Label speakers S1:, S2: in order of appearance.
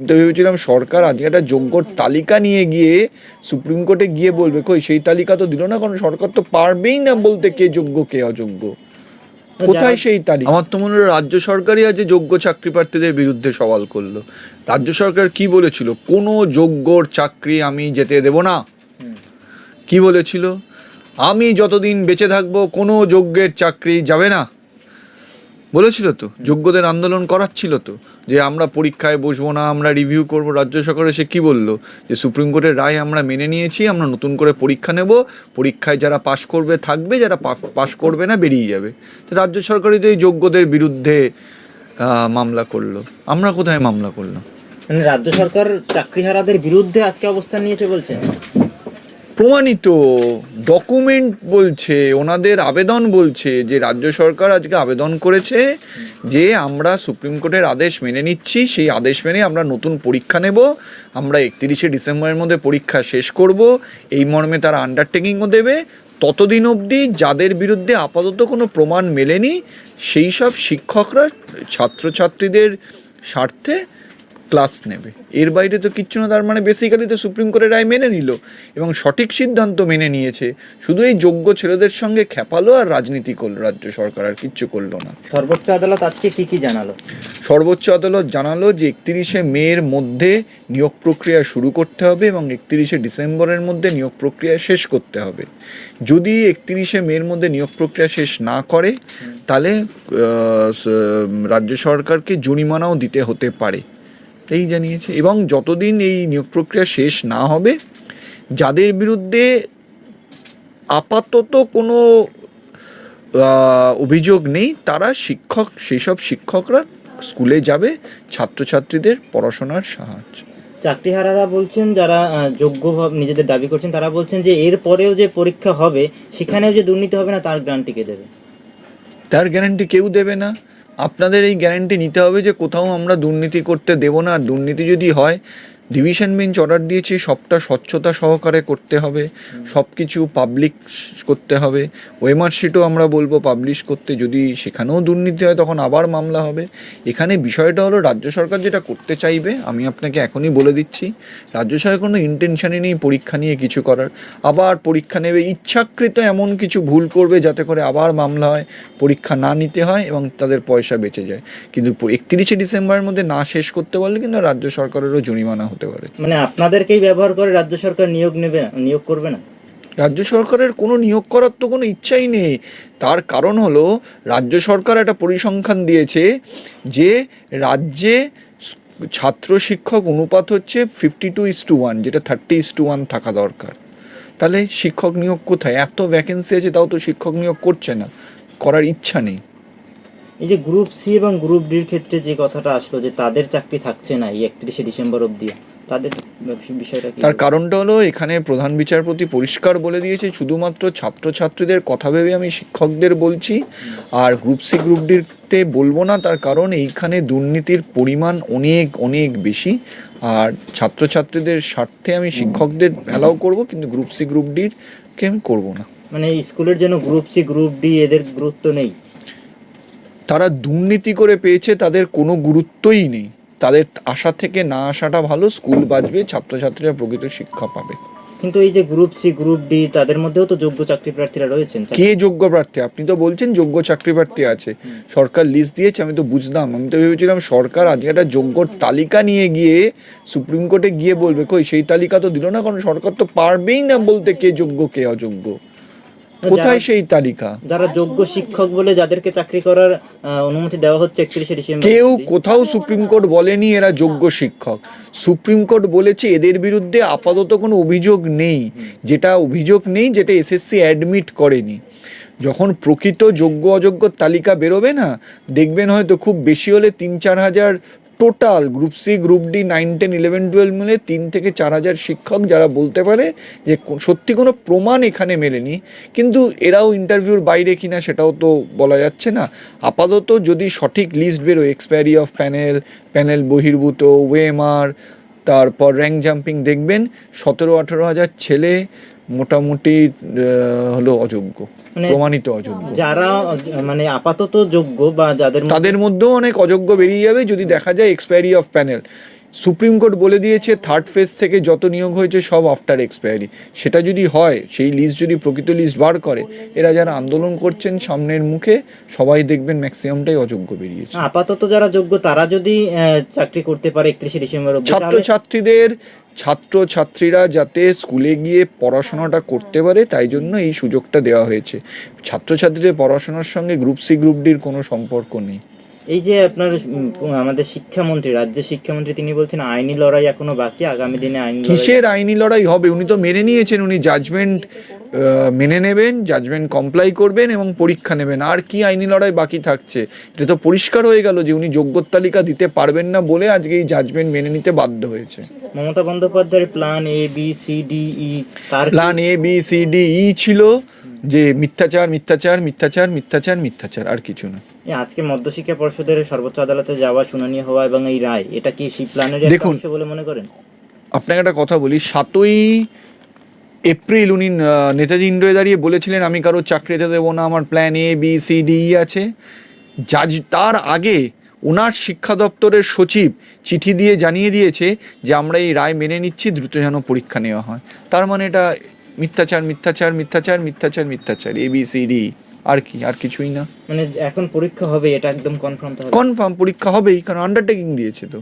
S1: তো ভেবেছিলাম সরকার আজকে একটা যোগ্যর তালিকা নিয়ে গিয়ে সুপ্রিম কোর্টে গিয়ে বলবে কই সেই তালিকা তো দিল না কারণ সরকার তো পারবেই না বলতে কে যোগ্য কে অযোগ্য। কোথায় সেই তালিকা? আমার তো মনে হয় রাজ্য সরকারই আজ যোগ্য চাকরি প্রার্থীদের বিরুদ্ধে সওয়াল করল। রাজ্য সরকার কি বলেছিল? কোনো যোগ্যর চাকরি আমি যেতে দেব না। কি বলেছিল? আমি যতদিন বেঁচে থাকব কোনো যোগ্যের চাকরি যাবে না। বলেছিল তো, যোগ্যদের আন্দোলন করাচ্ছিল তো, যে আমরা পরীক্ষায় বসবো না, আমরা রিভিউ করব, রাজ্য সরকার এসে কি বলল? যে সুপ্রিম কোর্টের রায় আমরা মেনে নিয়েছি, আমরা নতুন করে পরীক্ষা নেব, পরীক্ষায় যারা পাশ করবে থাকবে, যারা পাশ করবে না বেরিয়ে যাবে। তো রাজ্য সরকারই তো এই যোগ্যদের বিরুদ্ধে মামলা করল। আমরা কোথায় মামলা করলাম?
S2: মানে রাজ্য সরকার চাকরিহারাদের বিরুদ্ধে আজকে অবস্থান নিয়েছে বলছেন?
S1: প্রমাণিত ডকুমেন্ট বলছে, ওনাদের আবেদন বলছে, যে রাজ্য সরকার আজকে আবেদন করেছে যে আমরা সুপ্রিম কোর্টের আদেশ মেনে নিচ্ছি, সেই আদেশ মেনে আমরা নতুন পরীক্ষা নেব, আমরা একত্রিশে ডিসেম্বরের মধ্যে পরীক্ষা শেষ করব, এই মর্মে তারা আন্ডারটেকিংও দেবে। ততদিন অবধি যাদের বিরুদ্ধে আপাতত কোনো প্রমাণ মেলেনি, সেই সব শিক্ষকরা, ছাত্রছাত্রীদের স্বার্থে ক্লাস নেবে। এর বাইরে তো কিচ্ছু না তার মানে বেসিক্যালি তো সুপ্রিম কোর্টের রায় মেনে নিল এবং সঠিক সিদ্ধান্ত মেনে নিয়েছে। শুধু এই যোগ্য ছেলেদের সঙ্গে খেপালো আর রাজনীতি করল রাজ্য সরকার আর কিচ্ছু করল না।
S2: সর্বোচ্চ আদালত আজকে কি কি জানালো?
S1: সর্বোচ্চ আদালত জানালো যে একত্রিশে মের মধ্যে নিয়োগ প্রক্রিয়া শুরু করতে হবে এবং একত্রিশে ডিসেম্বরের মধ্যে নিয়োগ প্রক্রিয়া শেষ করতে হবে। যদি একত্রিশে মের মধ্যে নিয়োগ প্রক্রিয়া শেষ না করে তাহলে রাজ্য সরকারকে জরিমানাও দিতে হতে পারে। এই জানিয়েছে। এবং যতদিন এই নিয়োগ প্রক্রিয়া শেষ না হবে যাদের বিরুদ্ধে আপাতত কোনো অভিযোগ নেই তারা শিক্ষক সেই সব শিক্ষকরা স্কুলে যাবে ছাত্রছাত্রীদের পড়াশোনার সাহায্য।
S2: চাকরিহারারা বলছেন যারা যোগ্য নিজেদের দাবি করছেন তারা বলছেন যে এর পরেও যে পরীক্ষা হবে সেখানেও যে দুর্নীতি হবে না তার গ্রান্টি কে দেবে?
S1: তার গ্যারান্টি কেউ দেবে না। আপনাদের এই গ্যারান্টি নিতে হবে যে কোথাও আমরা দুর্নীতি করতে দেব না। আর দুর্নীতি যদি হয় ডিভিশন বেঞ্চ অর্ডার দিয়েছি, সবটা স্বচ্ছতা সহকারে করতে হবে সব কিছু পাবলিক করতে হবে। ওয়েমার শিটও আমরা বলব পাবলিশ করতে, যদি সেখানেও দুর্নীতি হয় তখন আবার মামলা হবে। এখানে বিষয়টা হলো, রাজ্য সরকার যেটা করতে চাইবে, আমি আপনাকে এখনই বলে দিচ্ছি, রাজ্য সরকার কোনো ইন্টেনশনই নেই পরীক্ষা নিয়ে কিছু করার। আবার পরীক্ষা নেবে, ইচ্ছাকৃত এমন কিছু ভুল করবে যাতে করে আবার মামলা হয়, পরীক্ষা না নিতে হয় এবং তাদের পয়সা বেঁচে যায়। কিন্তু একত্রিশে ডিসেম্বরের মধ্যে না শেষ করতে পারলে কিন্তু রাজ্য সরকারেরও জরিমানা হতে পারে।
S2: মানে আপনাদেরকেই ব্যবহার করে রাজ্য সরকার নিয়োগ নেবে না নিয়োগ করবে না?
S1: রাজ্য সরকারের কোনো নিয়োগ করার তো কোনো ইচ্ছাই নেই। তার কারণ হলো রাজ্য সরকার একটা পরিসংখ্যান দিয়েছে যে রাজ্যে ছাত্র শিক্ষক অনুপাত হচ্ছে fifty two is to one যেটা থার্টি ইস টু ওয়ান থাকা দরকার। তাহলে শিক্ষক নিয়োগ কোথায়? এত ভ্যাকেন্সি আছে তাও তো শিক্ষক নিয়োগ করছে না। করার ইচ্ছা নেই।
S2: এই যে গ্রুপ সি এবং গ্রুপ ডির ক্ষেত্রে যে কথাটা আসলো যে তাদের চাকরি থাকছে না এই একত্রিশে ডিসেম্বর অবধি তাদের বিষয়টা
S1: তার কারণটা হলো এখানে প্রধান বিচারপতি পরিষ্কার বলে দিয়েছে শুধুমাত্র ছাত্রছাত্রীদের কথা ভেবে আমি শিক্ষকদের বলছি আর গ্রুপ সি গ্রুপ ডিতে বলব না তার কারণ এইখানে দুর্নীতির পরিমাণ অনেক অনেক বেশি আর ছাত্রছাত্রীদের স্বার্থে আমি শিক্ষকদের অ্যালাউ করব কিন্তু গ্রুপ সি গ্রুপ ডিরকে আমি করব না।
S2: মানে স্কুলের জন্য গ্রুপ সি গ্রুপ ডি এদের গুরুত্ব নেই।
S1: তারা দুর্নীতি করে পেয়েছে তাদের কোনো গুরুত্বই নেই। তাদের আশা থেকে না আসাটা ভালো স্কুল বাঁচবে ছাত্রছাত্রীরা প্রকৃত শিক্ষা পাবে।
S2: কিন্তু এই যে গ্রুপ সি গ্রুপ ডি তাদের মধ্যেও তো যোগ্য চাকরি প্রার্থীরা রয়েছেন
S1: কে যোগ্য প্রার্থী? আপনি তো বলছেন যোগ্য চাকরি প্রার্থী আছে। সরকার লিস্ট দিয়েছে আমি তো বুঝলাম। আমি তো ভেবেছিলাম সরকার আজকে একটা যোগ্য তালিকা নিয়ে গিয়ে সুপ্রিম কোর্টে গিয়ে বলবে কই সেই তালিকা তো দিল না কারণ সরকার তো পারবেই না বলতে কে যোগ্য কে অযোগ্য। কোথায় সেই তালিকা?
S2: যারা যোগ্য শিক্ষক বলে যাদেরকে চাকরি করার অনুমতি দেওয়া হচ্ছে একত্রিশে ডিসেম্বর
S1: কেউ কোথাও সুপ্রিম কোর্ট বলেনি এরা যোগ্য শিক্ষক। সুপ্রিম কোর্ট বলেছে এদের বিরুদ্ধে আপাতত কোনো অভিযোগ নেই। যেটা অভিযোগ নেই যেটা এসএসসি অ্যাডমিট করেনি। যখন প্রকৃত যোগ্য অযোগ্য তালিকা বেরোবে না দেখবেন হয়তো খুব বেশি হলে তিন চার হাজার total group C, group D, nine, ten, eleven, twelve মিলে তিন থেকে চার হাজার শিক্ষক যারা বলতে পারে যে সত্যি কোনো প্রমাণ এখানে মেলেনি। কিন্তু এরাও ইন্টারভিউর বাইরে কিনা সেটাও তো বলা যাচ্ছে না। আপাতত যদি সঠিক লিস্ট বেরোয় এক্সপায়ারি অফ প্যানেল প্যানেল বহির্ভূত ওয়েমার তারপর র্যাঙ্ক জাম্পিং দেখবেন, সতেরো আঠেরো হাজার ছেলে মোটামুটি আহ, হলো অযোগ্য
S2: মানে-
S1: প্রমাণিত অযোগ্য।
S2: যারা মানে আপাতত যোগ্য বা যাদের
S1: তাদের মধ্যেও অনেক অযোগ্য বেরিয়ে যাবে যদি দেখা যায় expiry of panel Supreme Court বলে দিয়েছে থার্ড ফেজ থেকে যত নিয়োগ হয়েছে সব আফটার এক্সপায়ারি সেটা যদি হয় সেই লিস্ট যদি প্রকৃত লিস্ট বার করে এরা যারা আন্দোলন করছেন সামনের মুখে সবাই দেখবেন ম্যাক্সিমামটাই অযোগ্য বেরিয়েছে।
S2: আপাতত যারা যোগ্য তারা যদি চাকরি করতে পারে একত্রিশে ডিসেম্বর অব্দি তাহলে
S1: ছাত্রছাত্রীদের ছাত্র ছাত্রীরা যাতে স্কুলে গিয়ে পড়াশোনাটা করতে পারে তাই জন্য এই সুযোগটা দেওয়া হয়েছে। ছাত্রছাত্রীদের পড়াশোনার সঙ্গে গ্রুপ সি গ্রুপ ডির কোনো সম্পর্ক নেই।
S2: এই যে আপনার আমাদের শিক্ষামন্ত্রী রাজ্যের শিক্ষামন্ত্রী তিনি বলছেন আইনি লড়াই এখনও বাকি আগামী দিনে আইনি
S1: কিসের আইনি লড়াই হবে? উনি তো মেনে নিয়েছেন উনি জাজমেন্ট মেনে নেবেন জাজমেন্ট কমপ্লাই করবেন এবং পরীক্ষা নেবেন। আর কি আইনি লড়াই বাকি থাকছে? এটা তো পরিষ্কার হয়ে গেল যে উনি যোগ্যতা তালিকা দিতে পারবেন না বলে আজকে এই জাজমেন্ট মেনে নিতে বাধ্য হয়েছে।
S2: মমতা বন্দ্যোপাধ্যায়ের plan A B C D E
S1: plan A B C D E ছিল। যে মিথ্যাচার মিথ্যাচার মিথ্যাচার মিথ্যাচার মিথ্যাচার আর কিছু না।
S2: এই আজকে মধ্যশিক্ষা পর্ষদের সর্বোচ্চ আদালতে যাওয়া শুনানি হওয়া এবং এই রায় এটা কি সেই প্ল্যানের
S1: দেখুন।
S2: বলে মনে করেন?
S1: আপনাকে একটা কথা বলি সাতই এপ্রিল উনি নেতাজি ইন্দ্রে দাঁড়িয়ে বলেছিলেন আমি কারও চাকরিতে দেবো না আমার plan A B C D E আছে। জাজ তার আগে ওনার শিক্ষা দপ্তরের সচিব চিঠি দিয়ে জানিয়ে দিয়েছে যে আমরা এই রায় মেনে নিচ্ছি দ্রুত যেন পরীক্ষা নেওয়া হয়। তার মানে এটা মিথ্যাচার মিথ্যাচার মিথ্যাচার মিথ্যাচার মিথ্যাচার এ বি সি ডি আর কি আর কিছুই না।
S2: মানে এখন পরীক্ষা হবে এটা একদম কনফার্ম
S1: কনফার্ম পরীক্ষা হবেই কারণ আন্ডারটেকিং দিয়েছে তো।